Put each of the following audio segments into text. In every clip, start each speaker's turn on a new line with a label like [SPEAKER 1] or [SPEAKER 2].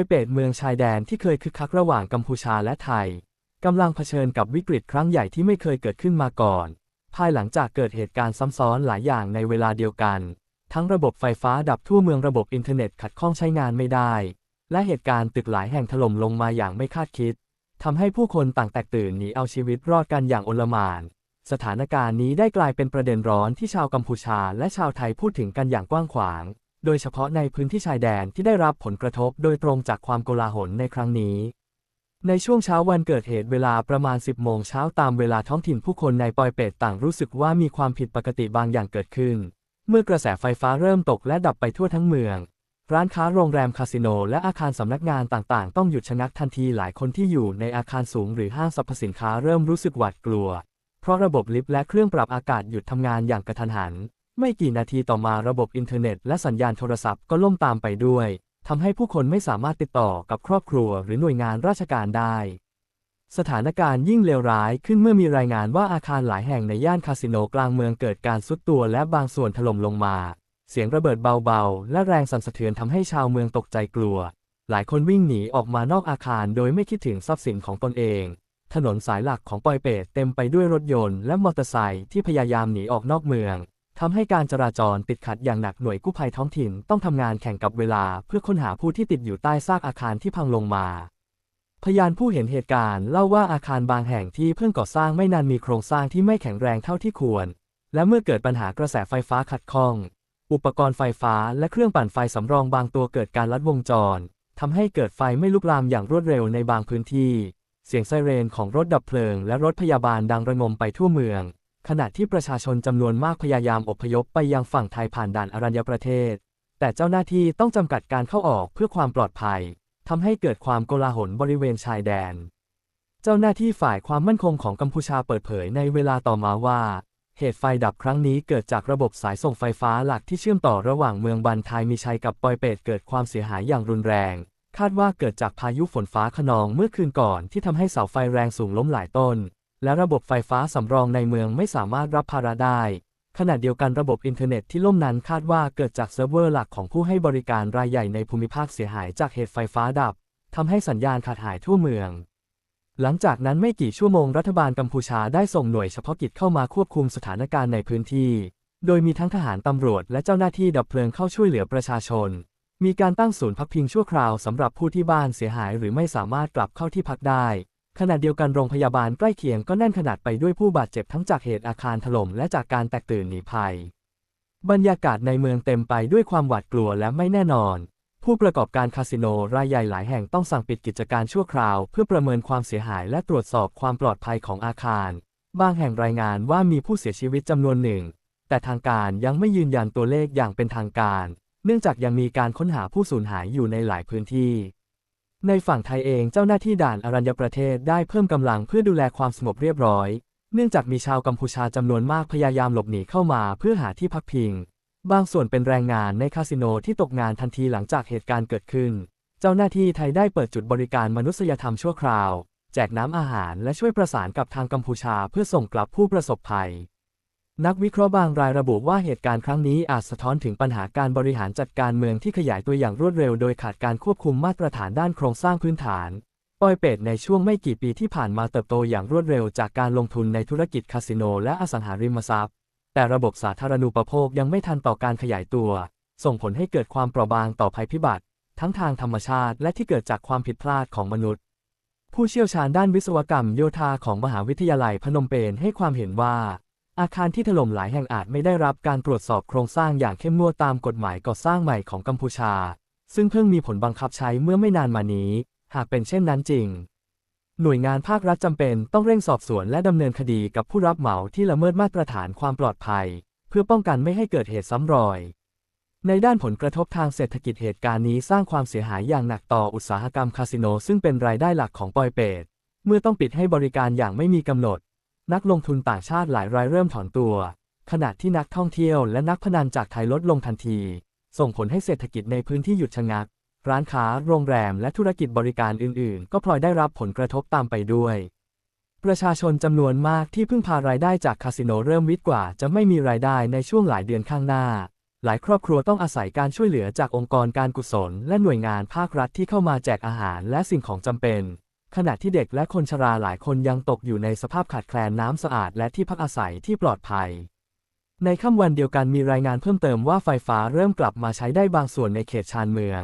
[SPEAKER 1] อยเปตเมืองชายแดนที่เคยคึกคักระหว่างกัมพูชาและไทย กำลังเผชิญกับวิกฤตครั้งใหญ่ที่ไม่เคยเกิดขึ้นมาก่อน ภายหลังจากเกิดเหตุการณ์ซ้ำซ้อนหลายอย่างในเวลาเดียวกัน ทั้งระบบไฟฟ้าดับทั่วเมืองระบบอินเทอร์เน็ตขัดข้องใช้งานไม่ได้ และเหตุการณ์ตึกหลายแห่งถล่มลงมาอย่างไม่คาดคิดทำให้ผู้คนต่างแตกตื่นหนีเอาชีวิตรอดกันอย่างโอลหม่าน สถานการณ์นี้ได้กลายเป็นประเด็นร้อนที่ชาวกัมพูชาและชาวไทยพูดถึงกันอย่างกว้างขวาง โดยเฉพาะในพื้นที่ชายแดนที่ได้รับผลกระทบโดยตรงจากความโกลาหลในครั้งนี้ ในช่วงเช้าวันเกิดเหตุเวลาประมาณ 10 โมงเช้าตามเวลาท้องถิ่นผู้คนในปอยเปตต่างรู้สึกว่ามีความผิดปกติบางอย่างเกิดขึ้น เมื่อกระแสไฟฟ้าเริ่มตกและดับไปทั่วทั้งเมือง ร้านค้าโรงแรมคาสิโนและอาคารสำนักงานต่างๆ ต้องหยุดชะงักทันทีหลายคนที่อยู่ในอาคารสูงหรือห้างสรรพสินค้าเริ่มรู้สึกหวาดกลัว เพราะระบบลิฟต์และเครื่องปรับอากาศหยุดทำงานอย่างกระทันหัน ไม่กี่นาทีต่อมาระบบอินเทอร์เน็ตและสัญญาณโทรศัพท์ก็ล่มตามไปด้วยทำให้ผู้คนไม่สามารถติดต่อกับครอบครัวหรือหน่วยงานราชการได้ สถานการณ์ยิ่งเลวร้ายขึ้นเมื่อมีรายงานว่าอาคารหลายแห่งในย่านคาสิโนกลางเมืองเกิดการซุดตัวและบางส่วนถล่มลงมา เสียงระเบิดเบาๆ และแรงสั่นสะเทือนทำให้ชาวเมืองตกใจกลัว หลายคนวิ่งหนีออกมานอกอาคารโดยไม่คิดถึงทรัพย์สินของตนเอง ถนนสายหลักของปอยเปตเต็มไปด้วยรถยนต์และมอเตอร์ไซค์ที่พยายามหนีออกนอกเมือง ทำให้การจราจรติดขัดอย่างหนักหน่วยกู้ภัยท้องถิ่นต้องทำงานแข่งกับเวลาเพื่อค้นหาผู้ที่ติดอยู่ใต้ซากอาคารที่พังลงมา พยานผู้เห็นเหตุการณ์เล่าว่าอาคารบางแห่งที่เพิ่งก่อสร้างไม่นานมีโครงสร้างที่ไม่แข็งแรงเท่าที่ควร และเมื่อเกิดปัญหากระแสไฟฟ้าขัดข้อง อุปกรณ์ไฟฟ้าและเครื่องปั่นไฟสำรองบางตัวเกิดการลัดวงจรทำให้เกิดไฟไม่ลุกลามอย่างรวดเร็วในบางพื้นที่ เสียงไซเรนของรถดับเพลิงและรถพยาบาลดังระงมไปทั่วเมือง ขณะที่ประชาชนจำนวนมากพยายามอพยพไปยังฝั่งไทยผ่านด่านอรัญญประเทศ แต่เจ้าหน้าที่ต้องจำกัดการเข้าออกเพื่อความปลอดภัยทำให้เกิดความโกลาหลบริเวณชายแดน เจ้าหน้าที่ฝ่ายความมั่นคงของกัมพูชาเปิดเผยในเวลาต่อมาว่า เหตุไฟดับครั้งนี้เกิดจากระบบสายส่งไฟฟ้าหลักที่เชื่อมต่อระหว่างเมืองบันทายมีชัยกับปอยเปตเกิดความเสียหายอย่างรุนแรง คาดว่าเกิดจากพายุฝนฟ้าขนองเมื่อคืนก่อนที่ทำให้เสาไฟแรงสูงล้มหลายต้น และระบบไฟฟ้าสำรองในเมืองไม่สามารถรับภาระได้ ขณะเดียวกันระบบอินเทอร์เน็ตที่ล่มนั้นคาดว่าเกิดจากเซิร์ฟเวอร์หลักของผู้ให้บริการรายใหญ่ในภูมิภาคเสียหายจากเหตุไฟฟ้าดับทำให้สัญญาณขาดหายทั่วเมือง หลังจากนั้นไม่กี่ชั่วโมงรัฐบาลกัมพูชาได้ส่งหน่วยเฉพาะกิจเข้ามาควบคุมสถานการณ์ในพื้นที่ โดยมีทั้งทหารตำรวจและเจ้าหน้าที่ดับเพลิงเข้าช่วยเหลือประชาชน มีการตั้งศูนย์พักพิงชั่วคราวสำหรับผู้ที่บ้านเสียหายหรือไม่สามารถกลับเข้าที่พักได้ ขณะเดียวกันโรงพยาบาลใกล้เคียงก็แน่นขนาดไปด้วยผู้บาดเจ็บทั้งจากเหตุอาคารถล่มและจากการแตกตื่นหนีภัย บรรยากาศในเมืองเต็มไปด้วยความหวาดกลัวและไม่แน่นอน ผู้ประกอบการคาสิโนรายใหญ่หลายแห่งต้องสั่งปิดกิจการชั่วคราว เพื่อประเมินความเสียหายและตรวจสอบความปลอดภัยของอาคาร บางแห่งรายงานว่ามีผู้เสียชีวิตจำนวนหนึ่ง แต่ทางการยังไม่ยืนยันตัวเลขอย่างเป็นทางการ เนื่องจากยังมีการค้นหาผู้สูญหายอยู่ในหลายพื้นที่ ในฝั่งไทยเองเจ้าหน้าที่ด่านอรัญญประเทศได้เพิ่มกำลังเพื่อดูแลความสงบเรียบร้อย เนื่องจากมีชาวกัมพูชาจำนวนมากพยายามหลบหนีเข้ามาเพื่อหาที่พักพิง บางส่วนเป็นแรงงานในคาสิโนที่ตกงานทันทีหลังจากเหตุการณ์เกิดขึ้น เจ้าหน้าที่ไทยได้เปิดจุดบริการมนุษยธรรมชั่วคราว แจกน้ำอาหารและช่วยประสานกับทางกัมพูชาเพื่อส่งกลับผู้ประสบภัย นักวิเคราะห์บางรายระบุว่าเหตุการณ์ครั้งนี้อาจสะท้อนถึงปัญหาการบริหารจัดการเมืองที่ขยายตัวอย่างรวดเร็วโดยขาดการควบคุมมาตรฐานด้านโครงสร้างพื้นฐาน ปอยเปตในช่วงไม่กี่ปีที่ผ่านมาเติบโตอย่างรวดเร็วจากการลงทุนในธุรกิจคาสิโนและอสังหาริมทรัพย์ แต่ระบบสาธารณูปโภคยังไม่ทันต่อการขยายตัว ส่งผลให้เกิดความเปราะบางต่อภัยพิบัติ ทั้งทางธรรมชาติและที่เกิดจากความผิดพลาดของมนุษย์ ผู้เชี่ยวชาญด้านวิศวกรรมโยธาของมหาวิทยาลัยพนมเปญให้ความเห็นว่า อาคารที่ถล่มหลายแห่งอาจไม่ได้รับการตรวจสอบโครงสร้างอย่างเข้มงวดตามกฎหมายก่อสร้างใหม่ของกัมพูชา ซึ่งเพิ่งมีผลบังคับใช้เมื่อไม่นานมานี้ หากเป็นเช่นนั้นจริง หน่วยงานภาครัฐจำเป็นต้องเร่งสอบสวนและดำเนินคดีกับผู้รับเหมาที่ละเมิดมาตรฐานความปลอดภัย เพื่อป้องกันไม่ให้เกิดเหตุซ้ำรอย ในด้านผลกระทบทางเศรษฐกิจเหตุการณ์นี้สร้างความเสียหายอย่างหนักต่ออุตสาหกรรมคาสิโนซึ่งเป็นรายได้หลักของปอยเปตเมื่อต้องปิดให้บริการอย่างไม่มีกำหนด นักลงทุนต่างชาติหลายรายเริ่มถอนตัว ขณะที่นักท่องเที่ยวและนักพนันจากไทยลดลงทันที ส่งผลให้เศรษฐกิจในพื้นที่หยุดชะงัก ร้านค้า โรงแรม และธุรกิจบริการอื่น ๆ ก็พลอยได้รับผลกระทบตามไปด้วย ประชาชนจำนวนมากที่พึ่งพารายได้จากคาสิโนเริ่มวิตกว่าจะไม่มีรายได้ในช่วงหลายเดือนข้างหน้า หลายครอบครัวต้องอาศัยการช่วยเหลือจากองค์กรการกุศล และหน่วยงานภาครัฐที่เข้ามาแจกอาหารและสิ่งของจำเป็น ขณะที่เด็กและคนชราหลายคนยังตกอยู่ในสภาพขาดแคลนน้ำสะอาดและที่พักอาศัยที่ปลอดภัย ในค่ำวันเดียวกันมีรายงานเพิ่มเติมว่าไฟฟ้าเริ่มกลับมาใช้ได้บางส่วนในเขตชานเมือง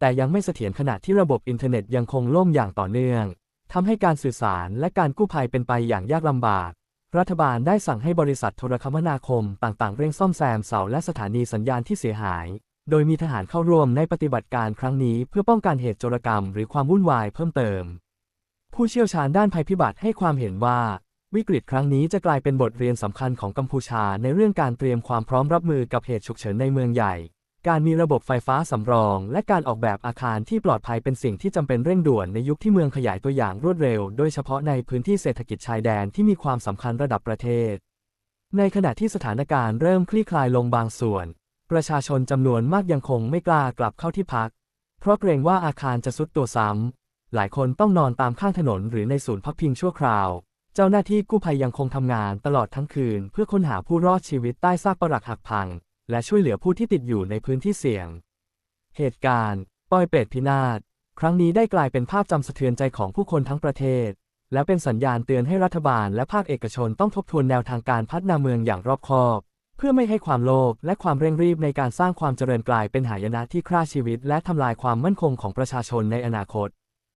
[SPEAKER 1] แต่ยังไม่เสถียรขณะที่ระบบอินเทอร์เน็ตยังคงล่มอย่างต่อเนื่องทำให้การสื่อสารและการกู้ภัยเป็นไปอย่างยากลำบาก รัฐบาลได้สั่งให้บริษัทโทรคมนาคมต่างๆ เร่งซ่อมแซมเสาและสถานีสัญญาณที่เสียหาย โดยมีทหารเข้าร่วมในปฏิบัติการครั้งนี้เพื่อป้องกันเหตุโจรกรรมหรือความวุ่นวายเพิ่มเติม ผู้เชี่ยวชาญด้านภัยพิบัติให้ความเห็นว่า วิกฤตครั้งนี้จะกลายเป็นบทเรียนสำคัญของกัมพูชาในเรื่องการเตรียมความพร้อมรับมือกับเหตุฉุกเฉินในเมืองใหญ่ การมีระบบไฟฟ้าสำรอง และการออกแบบอาคารที่ปลอดภัยเป็นสิ่งที่จำเป็นเร่งด่วนในยุคที่เมืองขยายตัวอย่างรวดเร็ว โดยเฉพาะในพื้นที่เศรษฐกิจชายแดนที่มีความสำคัญระดับประเทศ ในขณะที่สถานการณ์เริ่มคลี่คลายลงบางส่วน ประชาชนจำนวนมากยังคงไม่กล้ากลับเข้าที่พัก เพราะเกรงว่าอาคารจะสุดตัวซ้ำ หลายคนต้องนอนตามข้างถนนหรือในศูนย์พักพิงชั่วคราว เจ้าหน้าที่กู้ภัยยังคงทำงานตลอดทั้งคืน เพื่อค้นหาผู้รอดชีวิตใต้ซากปรักหักพัง และช่วยเหลือผู้ที่ติดอยู่ในพื้นที่เสี่ยง เหตุการณ์ปอยเป็ดพินาศครั้งนี้ได้กลายเป็นภาพจำสะเทือนใจของผู้คนทั้งประเทศ และเป็นสัญญาณเตือนให้รัฐบาลและภาคเอกชนต้องทบทวนแนวทางการพัฒนาเมืองอย่างรอบคอบ เพื่อไม่ให้ความโลภและความเร่งรีบในการสร้างความเจริญกลายเป็นหายนะที่ฆ่าชีวิต และทำลายความมั่นคงของประชาชนในอนาคต